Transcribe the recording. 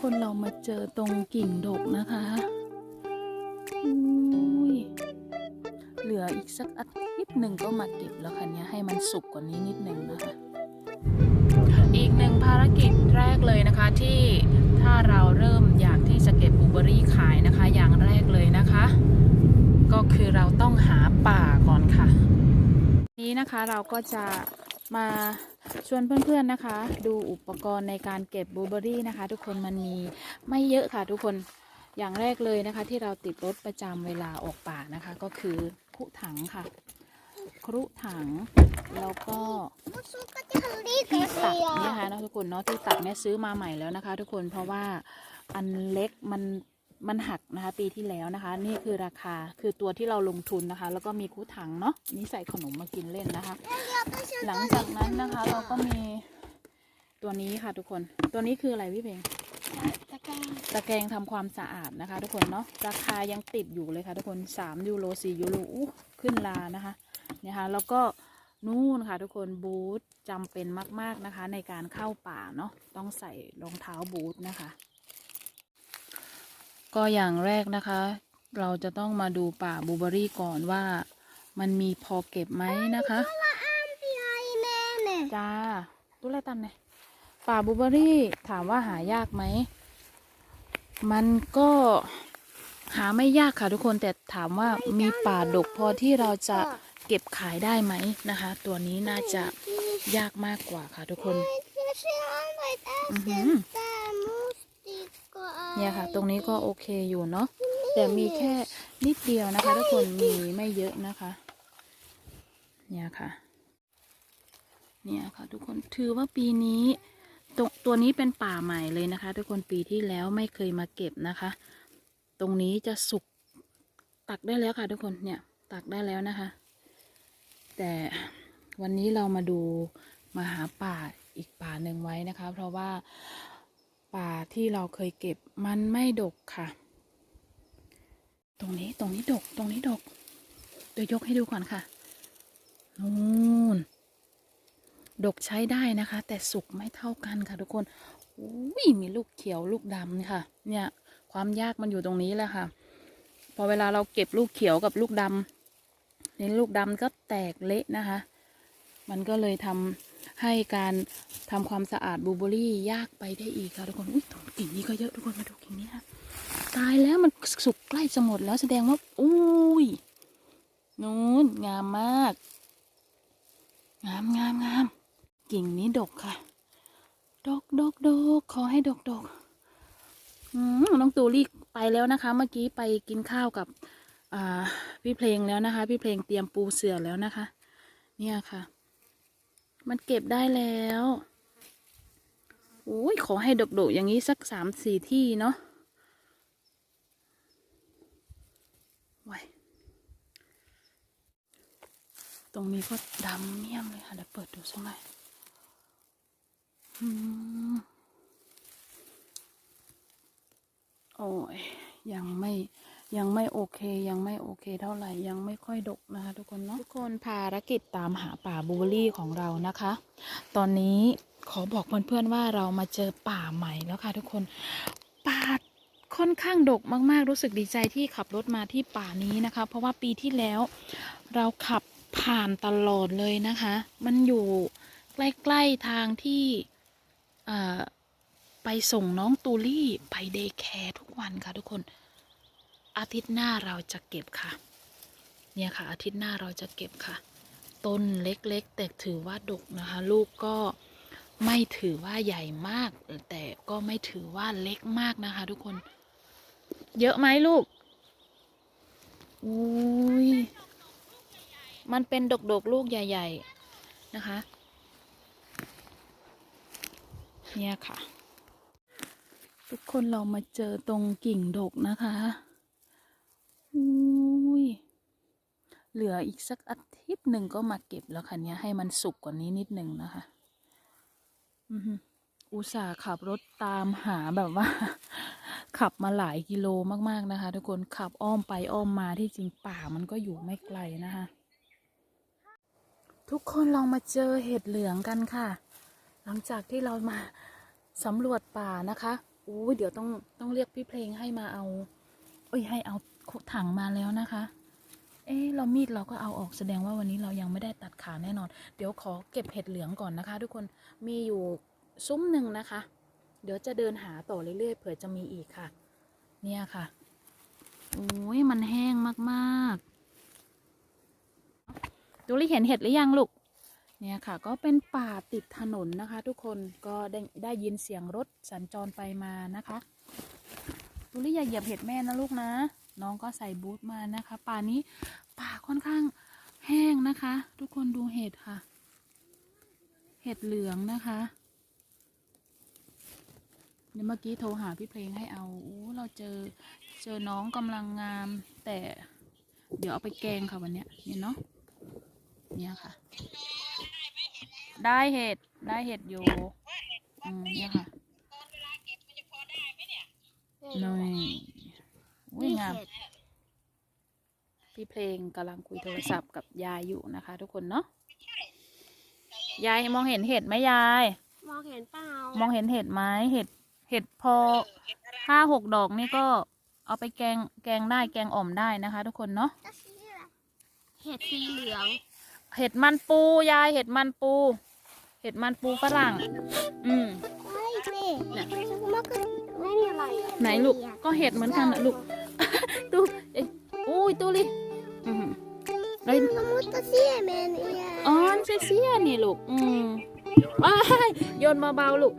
คนเรามาเจอตรงกิ่งดกนะคะอุ้ยเหลืออีกสักอาทิตย์หนึ่งก็มาเก็บแล้วค่ะเนี้ยให้มันสุกกว่านี้นิดหนึ่งนะคะ อีกหนึ่งภารกิจแรกเลยนะคะที่ถ้าเราเริ่มอยากที่จะเก็บบูเบอรี่ขายนะคะ อย่างแรกเลยนะคะ ก็คือเราต้องหาป่าก่อนค่ะ นี้นะคะเราก็จะ มาชวนเพื่อนๆนะคะ ดูอุปกรณ์ในการเก็บบลูเบอรี่นะคะ ทุกคนมันมีไม่เยอะค่ะทุกคนอย่างแรกเลยนะคะ ที่เราติดรถประจำเวลาออกป่านะคะ ก็คือคุถังค่ะ ครุถังแล้วก็ที่ตักนะคะนะทุกคนเนาะที่ตักเนี่ยซื้อมาใหม่แล้วนะคะ ทุกคนเพราะว่าอันเล็กมัน มันหักนะคะปีที่แล้วนะคะ นี่คือราคาคือตัวที่เราลงทุนนะคะ แล้วก็มีคู่ถังเนาะนี่ใส่ขนมมากินเล่นนะคะ หลังจากนั้นนะคะ เราก็มีตัวนี้ค่ะทุกคนตัวนี้คืออะไรพี่เพลงตะแกรงตะแกรงทำความสะอาดนะคะ ทุกคนเนาะราคายังติดอยู่เลยค่ะ ทุกคน3ยูโร4ยูโรอู้ขึ้นลานะคะเนี่ยค่ะแล้วก็นู่นค่ะทุกคนบูทจำเป็นมาก ๆนะคะ ในการเข้าป่าเนาะต้องใส่รองเท้าบูทนะคะ ก็อย่างแรกนะคะ เราจะต้องมาดูป่าบลูเบอรี่ก่อนว่า มันมีพอเก็บไหมนะคะพี่ไอแม่เนี่ยจ้าดูแลตันเนี่ยป่าบลูเบอรี่ถามว่าหายากไหม มันก็หาไม่ยากค่ะทุกคนแต่ถามว่ามีป่าดกพอที่เราจะเก็บขายได้ไหมนะคะ ตัวนี้น่าจะยากมากกว่าค่ะทุกคน อือหือ เนี่ยค่ะ ตรงนี้ก็โอเคอยู่เนาะแต่มีแค่นิดเดียวนะคะทุกคนมีไม่เยอะนะคะ เนี่ยค่ะ เนี่ยค่ะทุกคนถือว่าปีนี้ตรงตัวนี้เป็นป่าใหม่เลยนะคะ ทุกคนปีที่แล้วไม่เคยมาเก็บนะคะ ตรงนี้จะสุกตักได้แล้วค่ะ ทุกคนเนี่ยตักได้แล้วนะคะ แต่วันนี้เรามาดูมาหาป่าอีกป่าหนึ่งไว้นะคะ เพราะว่า ป่าที่เราเคยเก็บมันไม่ดกค่ะ ตรงนี้ตรงนี้ดกตรงนี้ดก เดี๋ยวยกให้ดูก่อนค่ะนู่นดกใช้ได้นะคะ แต่สุกไม่เท่ากันค่ะทุกคนอุ้ยมีลูกเขียวลูกดำค่ะ เนี่ย ความยากมันอยู่ตรงนี้แหละค่ะ พอเวลาเราเก็บลูกเขียวกับลูกดำเนี่ลูกดำก็แตกเละนะคะ มันก็เลยทำ ให้การทำความสะอาดบูเบอรี่ยากไปได้อีกค่ะทุกคนอุ้ยตรงกิ่งนี้ก็เยอะทุกคนมาดูกิ่งนี้ค่ะตายแล้วมันสุกใกล้จะหมดแล้วแสดงว่าอุ้ยนู้นงามมาก งามงามงามกิ่งนี้ดกค่ะ ดกดกดกขอให้ดกดกอืมน้องตูรี่ไปแล้วนะคะ เมื่อกี้ไปกินข้าวกับพี่เพลงแล้วนะคะ พี่เพลงเตรียมปูเสื่อแล้วนะคะ เนี่ยค่ะ มันเก็บได้แล้วโอ้ยขอให้ดกดกอย่างนี้สักสามสี่ที่เนาะไว้ตรงนี้ก็ดำเมี่ยมเลยค่ะเดี๋ยวเปิดดูสักหน่อยอืมโอ้ยยังไม่ ยังไม่โอเค ยังไม่โอเคเท่าไหร่ยังไม่ค่อยดกนะคะทุกคนเนาะทุกคนภารกิจตามหาป่าบูเบอรี่ของเรานะคะ ตอนนี้ขอบอกเพื่อนๆว่าเรามาเจอป่าใหม่แล้วค่ะทุกคนป่าค่อนข้างดกมากๆ รู้สึกดีใจที่ขับรถมาที่ป่านี้นะคะ เพราะว่าปีที่แล้วเราขับผ่านตลอดเลยนะคะ มันอยู่ใกล้ๆทางที่ไปส่งน้องตูลี่ไปเดย์แคร์ทุกวันค่ะทุกคน อาทิตย์หน้าเราจะเก็บค่ะ เนี่ยค่ะ อาทิตย์หน้าเราจะเก็บค่ะ ต้นเล็กๆ แต่ถือว่าดกนะคะ ลูกก็ไม่ถือว่าใหญ่มาก แต่ก็ไม่ถือว่าเล็กมากนะคะ ทุกคน เยอะไหมลูกอุ้ยมันเป็นดกๆลูกใหญ่ ๆนะคะ เนี่ยค่ะ ทุกคนเรามาเจอตรงกิ่งดกนะคะอุ้ย เหลืออีกสักอาทิตย์หนึ่งก็มาเก็บแล้วค่ะเนี้ยให้มันสุกกว่านี้นิดหนึ่งนะคะอุตส่าห์ขับรถตามหาแบบว่า ขับมาหลายกิโลมากๆนะคะ ทุกคนขับอ้อมไปอ้อมมาที่จริงป่ามันก็อยู่ไม่ไกลนะคะ ทุกคนลองมาเจอเห็ดเหลืองกันค่ะ หลังจากที่เรามาสำรวจป่านะคะอู้เดี๋ยวต้องต้องเรียกพี่เพลงให้มาเอาเอ้ยให้เอาถังมาแล้วนะคะ เอ๊เรามีดเราก็เอาออกแสดงว่าวันนี้เรายังไม่ได้ตัดขาแน่นอน เดี๋ยวขอเก็บเห็ดเหลืองก่อนนะคะ ทุกคนมีอยู่ซุ้มหนึ่งนะคะ เดี๋ยวจะเดินหาต่อเรื่อยๆเผื่อจะมีอีกค่ะ เนี่ยค่ะโอ้ยมันแห้งมากๆดูลิเห็นเห็ดหรือยังลูกเนี่ยค่ะ ก็เป็นป่าติดถนนนะคะ ทุกคนก็ได้ได้ยินเสียงรถสัญจรไปมานะคะดูลิอย่าเหยียบเห็ดแม่นะลูกนะ น้องก็ใส่บูทมานะคะ ป่านี้ป่าค่อนข้างแห้งนะคะ ทุกคนดูเห็ดค่ะ เห็ดเหลืองนะคะเดี๋ยวเมื่อกี้โทรหาพี่เพลงให้เอาโอ้เราเจอเจอน้องกำลังงาม แต่เดี๋ยวเอาไปแกงค่ะวันเนี้ยเนี่ยเนาะเนี่ยค่ะ ได้เห็ดได้เห็ดอยู่อืมเนี่ยค่ะน้อย อุ้ยงาม พี่เพลงกำลังคุยโทรศัพท์กับยายอยู่นะคะ ทุกคนเนาะ ยายมองเห็นเห็ดไหมยาย มองเห็นเปล่ามองเห็นเห็ดไหมเห็ด เห็ดพอห้าหกดอกนี่ก็เอาไปแกง แกงได้ แกงอ่อมได้นะคะ ทุกคนเนาะ เห็ดสีเหลือง เห็ดมันปูยาย เห็ดมันปู เห็ดมันปูฝรั่ง อืมเฮ้ยนี่เนี่ยมันก็ไม่มีอะไรอะไหนลูก ก็เห็ดเหมือนกันนะลูก ดูเอ้ยอุ้ยตูลิอืมเอ้ยมันมุดตะเสียแมนเนี่ยอ๋อเสียๆนี่ลูก อืมว้ายโยนเบาๆลูก